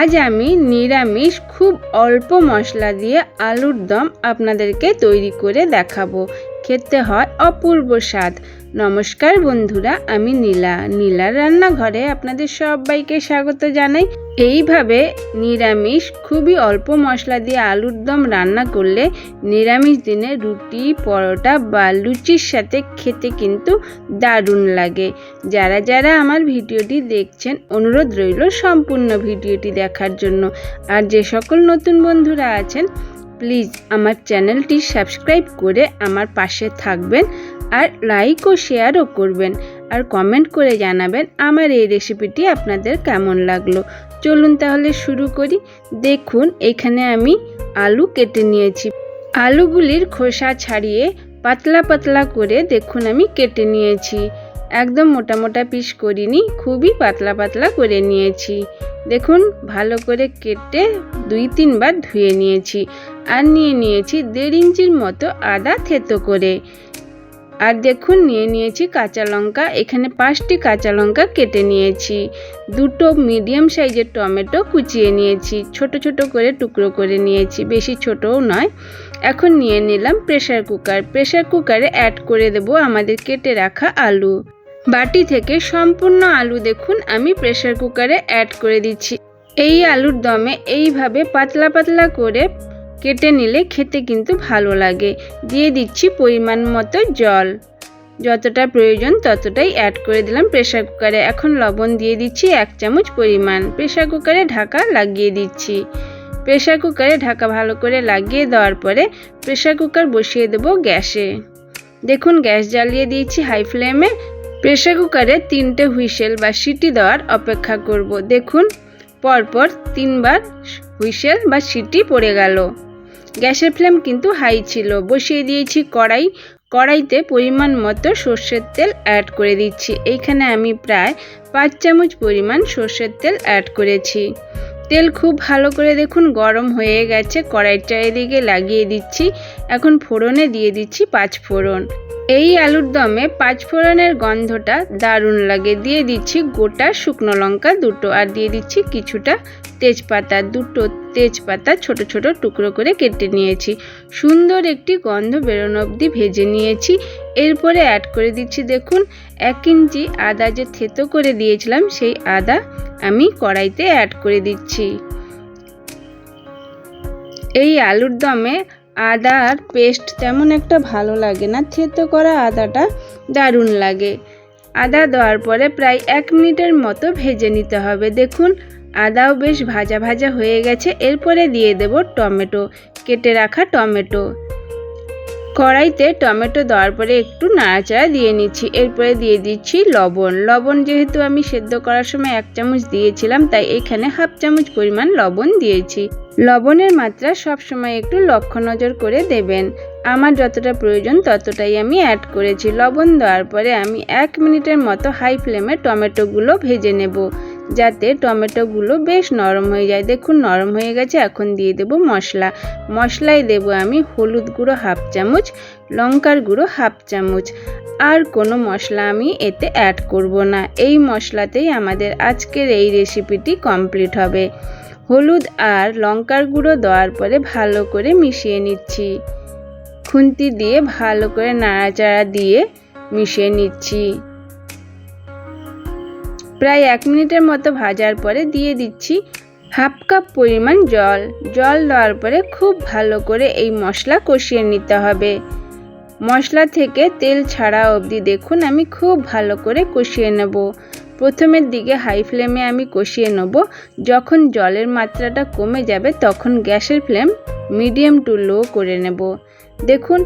আজ আমি নিরামিষ খুব অল্প মশলা দিয়ে আলুর দম আপনাদেরকে তৈরি করে দেখাবো। খেতে হয় অপূর্ব স্বাদ। নমস্কার বন্ধুরা, আমি নীলা। নীলার রান্নাঘরে আপনাদের সবাইকে স্বাগত জানাই। এইভাবে নিরামিষ, খুবই অল্প মশলা দিয়ে আলুর দম রান্না করলে নিরামিষ দিনে রুটি, পরোটা বা লুচির সাথে খেতে কিন্তু দারুণ লাগে। যারা যারা আমার ভিডিওটি দেখছেন, অনুরোধ রইল সম্পূর্ণ ভিডিওটি দেখার জন্য। আর যে সকল নতুন বন্ধুরা আছেন, প্লিজ আমার চ্যানেলটি সাবস্ক্রাইব করে আমার পাশে থাকবেন। আর লাইক ও শেয়ারও করবেন আর কমেন্ট করে জানাবেন আমার এই রেসিপিটি আপনাদের কেমন লাগল। চলুন তাহলে শুরু করি। দেখুন, এখানে আমি আলু কেটে নিয়েছি। আলুগুলির খোসা ছাড়িয়ে পাতলা পাতলা করে দেখুন আমি কেটে নিয়েছি। একদম মোটা মোটা পিস করিনি, খুবই পাতলা পাতলা করে নিয়েছি। দেখুন, ভালো করে কেটে দুই তিনবার ধুয়ে নিয়েছি। আর নিয়ে নিয়েছি দেড় ইঞ্চির মতো আদা থেতো করে। আর দেখুন, নিয়ে নিয়েছি কাঁচা লঙ্কা। এখানে পাঁচটি কাঁচা লঙ্কা কেটে নিয়েছি। দুটো মিডিয়াম সাইজের টমেটো কুচিয়ে নিয়েছি। ছোট ছোট করে টুকরো করে নিয়েছি, বেশি ছোটও নয়। এখন নিয়ে নিলাম প্রেশার কুকার প্রেশার কুকারে অ্যাড করে দেব আমাদের কেটে রাখা আলু। বাটি থেকে সম্পূর্ণ আলু দেখুন, আমি প্রেশার কুকারে অ্যাড করে দিচ্ছি। এই আলুর দমে এইভাবে পাতলা পাতলা করে কেটে নিলে খেতে কিন্তু ভালো লাগে। দিয়ে দিচ্ছি পরিমাণ মতো জল। যতটা প্রয়োজন ততটাই অ্যাড করে দিলাম প্রেসার কুকারে এখন লবণ দিয়ে দিচ্ছি এক চামচ পরিমাণ। প্রেসার কুকারে ঢাকা লাগিয়ে দিচ্ছি। প্রেসার কুকারে ঢাকা ভালো করে লাগিয়ে দেওয়ার পরে প্রেসার কুকার বসিয়ে দেবো গ্যাসে। দেখুন গ্যাস জ্বালিয়ে দিয়েছি হাই ফ্লেমে প্রেসার কুকারে তিনটে হুইসেল বা সিটি দেওয়ার অপেক্ষা করব। দেখুন, পরপর তিনবার হুইসেল বা সিটি পড়ে গেল। গ্যাসের ফ্লেম কিন্তু হাই ছিল। বসিয়ে দিয়েছি কড়াই। কড়াইতে পরিমাণ মতো সর্ষের তেল অ্যাড করে দিচ্ছি। এইখানে আমি প্রায় পাঁচ চামচ পরিমাণ সর্ষের তেল অ্যাড করেছি। তেল খুব ভালো করে দেখুন গরম হয়ে গেছে। কড়াইটা এদিকে লাগিয়ে দিচ্ছি। এখন ফোড়নে দিয়ে দিচ্ছি পাঁচ ফোড়ন। এই আলুর দমে পাঁচ ফোড়নের গন্ধটা দারুণ লাগে। দিয়ে দিচ্ছি গোটা শুকনো লঙ্কা দুটো আর দিয়ে দিচ্ছি কিছুটা তেজপাতা। দুটো তেজপাতা ছোট ছোট টুকরো করে কেটে নিয়েছি। সুন্দর একটি গন্ধ বেরোনো অবধি ভেজে নিয়েছি। এরপরে অ্যাড করে দিচ্ছি দেখুন, এক ইঞ্চি আদা যে থেতো করে দিয়েছিলাম, সেই আদা আমি কড়াইতে অ্যাড করে দিচ্ছি। এই আলুর দমে আদার পেস্ট তেমন একটা ভালো লাগে না। থেতো করা আদাটা দারুণ লাগে। আদা দেওয়ার পরে প্রায় এক মিনিটের মতো ভেজে নিতে হবে। দেখুন, আদাও বেশ ভাজা ভাজা হয়ে গেছে। এরপরে দিয়ে দেব টমেটো, কেটে রাখা টমেটো। কড়াইতে টমেটো দেওয়ার পরে একটু নাড়াচাড়া দিয়ে নিচ্ছি। এরপরে দিয়ে দিচ্ছি লবণ। লবণ যেহেতু আমি সেদ্ধ করার সময় এক চামচ দিয়েছিলাম, তাই এখানে হাফ চামচ পরিমাণ লবণ দিয়েছি। লবণের মাত্রা সব সময় একটু লক্ষ্য নজর করে দেবেন। আমার যতটা প্রয়োজন ততটাই আমি অ্যাড করেছি। লবণ দেওয়ার পরে আমি এক মিনিটের মতো হাই ফ্লেমে টমেটোগুলো ভেজে নেব। যাতে টমেটোগুলো বেশ নরম হয়ে যায়। দেখুন, নরম হয়ে গেছে। এখন দিয়ে দেব মশলা। মশলায় দেব আমি হলুদ গুঁড়ো হাফ চামচ, লঙ্কার গুঁড়ো হাফ চামচ। আর কোনো মশলা আমি এতে অ্যাড করব না। এই মশলাতেই আমাদের আজকের এই রেসিপিটি কমপ্লিট হবে। হলুদ আর লঙ্কার গুঁড়ো দেওয়ার পরে ভালো করে মিশিয়ে নিচ্ছি। খুন্তি দিয়ে ভালো করে নাড়াচাড়া দিয়ে মিশিয়ে নিচ্ছি। প্রায় এক মিনিটের মতো ভাজার পরে দিয়ে দিচ্ছি হাফ কাপ পরিমাণ জল। জল দেওয়ার পরে খুব ভালো করে এই মশলা কষিয়ে নিতে হবে। মশলা থেকে তেল ছাড়া অবধি দেখুন, আমি খুব ভালো করে কষিয়ে নেব। প্রথমের দিকে হাই ফ্লেমে আমি কষিয়ে নেব। যখন জলের মাত্রাটা কমে যাবে, তখন গ্যাসের ফ্লেম মিডিয়াম টু লো করে নেব। দেখুন,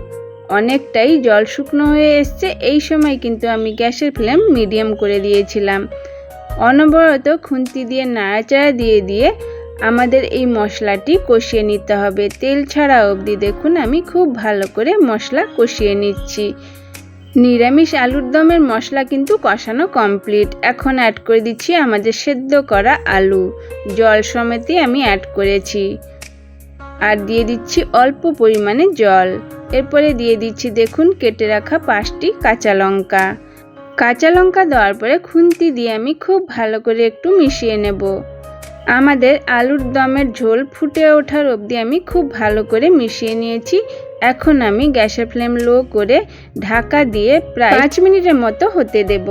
অনেকটাই জল শুকনো হয়ে এসছে। এই সময় কিন্তু আমি গ্যাসের ফ্লেম মিডিয়াম করে দিয়েছিলাম। অনবরত খুন্তি দিয়ে নাড়াচাড়া দিয়ে দিয়ে আমাদের এই মশলাটি কষিয়ে নিতে হবে। তেল ছাড়া অবধি দেখুন আমি খুব ভালো করে মশলা কষিয়ে নিচ্ছি। নিরামিষ আলুর দমের মশলা কিন্তু কষানো কমপ্লিট। এখন অ্যাড করে দিচ্ছি আমাদের সেদ্ধ করা আলু। জল সমেতই আমি অ্যাড করেছি। আর দিয়ে দিচ্ছি অল্প পরিমাণে জল। এরপরে দিয়ে দিচ্ছি দেখুন কেটে রাখা পাঁচটি কাঁচা লঙ্কা। কাঁচা লঙ্কা দেওয়ার পরে খুন্তি দিয়ে আমি খুব ভালো করে একটু মিশিয়ে নেব। আমাদের আলুর দমের ঝোল ফুটে ওঠার অবধি আমি খুব ভালো করে মিশিয়ে নিয়েছি। এখন আমি গ্যাসের ফ্লেম লো করে ঢাকা দিয়ে প্রায় পাঁচ মিনিটের মতো হতে দেব।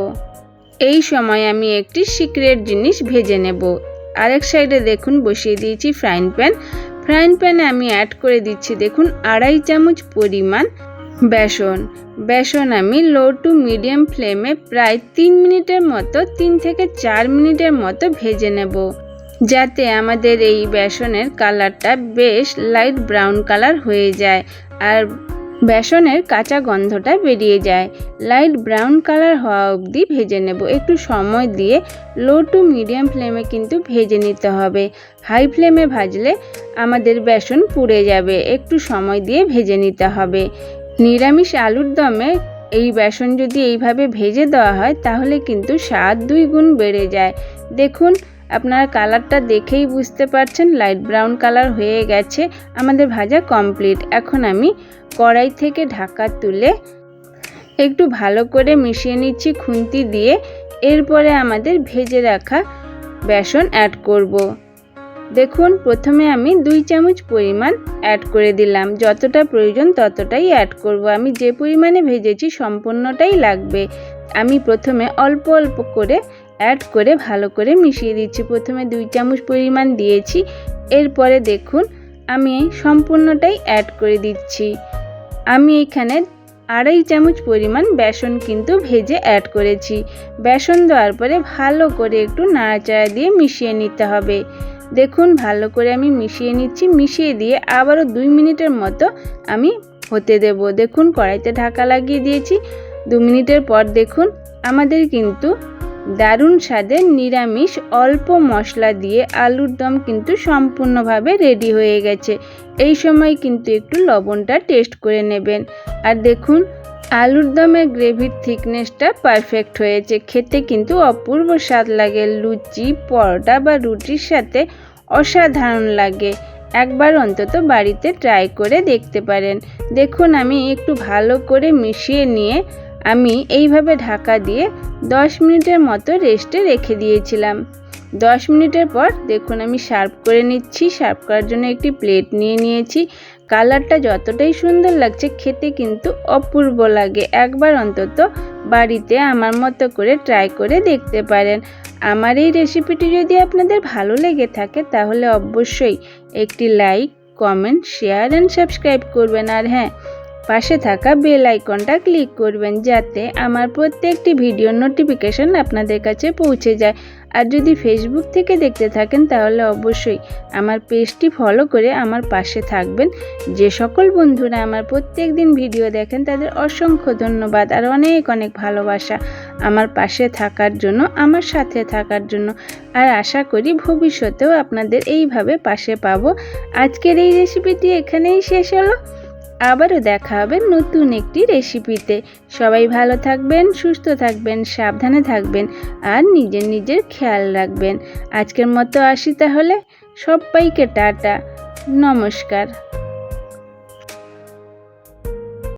এই সময় আমি একটি সিক্রেট জিনিস ভেজে নেব। আরেক সাইডে দেখুন, বসিয়ে দিয়েছি ফ্রাইং প্যান ফ্রাইং প্যানে আমি অ্যাড করে দিচ্ছি, দেখুন, আড়াই চামচ পরিমাণ বেসন। বেসন আমি লো টু মিডিয়াম ফ্লেমে প্রায় তিন মিনিটের মতো, তিন থেকে চার মিনিটের মতো ভেজে নেব। যাতে আমাদের এই বেসনের কালারটা বেশ লাইট ব্রাউন কালার হয়ে যায় আর বেসনের কাঁচা গন্ধটা বেরিয়ে যায়। লাইট ব্রাউন কালার হওয়া অবধি ভেজে নেব। একটু সময় দিয়ে লো টু মিডিয়াম ফ্লেমে কিন্তু ভেজে নিতে হবে। হাই ফ্লেমে ভাজলে আমাদের বেসন পুড়ে যাবে। একটু সময় দিয়ে ভেজে নিতে হবে। নিরামিষ আলুর দমে এই বেসন যদি এইভাবে ভেজে দেওয়া হয়, তাহলে কিন্তু স্বাদ দুই গুণ বেড়ে যায়। দেখুন, আপনারা কালারটা দেখেই বুঝতে পারছেন, লাইট ব্রাউন কালার হয়ে গেছে, আমাদের ভাজা কমপ্লিট। এখন আমি কড়াই থেকে ঢাকা তুলে একটু ভালো করে মিশিয়ে নিচ্ছি খুন্তি দিয়ে। এরপরে আমাদের ভেজে রাখা বেসন অ্যাড করব। দেখুন, প্রথমে আমি দুই চামচ পরিমাণ অ্যাড করে দিলাম। যতটা প্রয়োজন ততটাই অ্যাড করব। আমি যে পরিমাণে ভেজেছি সম্পূর্ণটাই লাগবে। আমি প্রথমে অল্প অল্প করে অ্যাড করে ভালো করে মিশিয়ে দিচ্ছি। প্রথমে দুই চামচ পরিমাণ দিয়েছি। এরপরে দেখুন, আমি সম্পূর্ণটাই অ্যাড করে দিচ্ছি। আমি এখানে আড়াই চামচ পরিমাণ বেসন কিন্তু ভেজে অ্যাড করেছি। বেসন দেওয়ার পরে ভালো করে একটু নাড়াচাড়া দিয়ে মিশিয়ে নিতে হবে। দেখুন, ভালো করে আমি মিশিয়ে নিচ্ছি। মিশিয়ে দিয়ে আবারও দুই মিনিটের মতো আমি হতে দেব। দেখুন, কড়াইতে ঢাকা লাগিয়ে দিয়েছি। দু মিনিটের পর দেখুন, আমাদের কিন্তু দারুণ স্বাদের নিরামিষ অল্প মশলা দিয়ে আলুর দম কিন্তু সম্পূর্ণভাবে রেডি হয়ে গেছে। এই সময় কিন্তু একটু লবণটা টেস্ট করে নেবেন। আর দেখুন আলুর দমের গ্রেভির থিকনেসটা পারফেক্ট হয়েছে। খেতে কিন্তু অপূর্ব স্বাদ লাগে। লুচি, পরোটা বা রুটির সাথে অসাধারণ লাগে। একবার অন্তত বাড়িতে ট্রাই করে দেখতে পারেন। দেখুন, আমি একটু ভালো করে মিশিয়ে নিয়ে আমি এইভাবে ঢাকা দিয়ে দশ মিনিটের মতো রেস্টে রেখে দিয়েছিলাম। দশ মিনিটের পর দেখুন আমি সার্ভ করে নিচ্ছি সার্ভ করার জন্য একটি প্লেট নিয়ে নিয়েছি। কালারটা যতটাই সুন্দর লাগছে, খেতে কিন্তু অপূর্ব লাগে। একবার অন্তত বাড়িতে আমার মতো করে ট্রাই করে দেখতে পারেন। আমার এই রেসিপিটি যদি আপনাদের ভালো লেগে থাকে, তাহলে অবশ্যই একটি like comment share and subscribe করবেন। আর হ্যাঁ পাশে থাকা বেল আইকনটা ক্লিক করবেন, যাতে আমার প্রত্যেকটি ভিডিওর নোটিফিকেশন আপনাদের কাছে পৌঁছে যায়। আর যদি ফেসবুক থেকে দেখতে থাকেন, তাহলে অবশ্যই আমার পেজটি ফলো করে আমার পাশে থাকবেন। যে সকল বন্ধুরা আমার প্রত্যেক দিন ভিডিও দেখেন, তাদের অসংখ্য ধন্যবাদ আর অনেক অনেক ভালোবাসা আমার পাশে থাকার জন্য, আমার সাথে থাকার জন্য। আর আশা করি ভবিষ্যতেও আপনাদের এইভাবে পাশে পাবো। আজকের এই রেসিপিটি এখানেই শেষ হলো। আবারও দেখা হবে নতুন একটি রেসিপিতে। সবাই ভালো থাকবেন, সুস্থ থাকবেন, সাবধানে থাকবেন আর নিজের নিজের খেয়াল রাখবেন। আজকের মতো আসি তাহলে। সবাইকে টাটা। নমস্কার।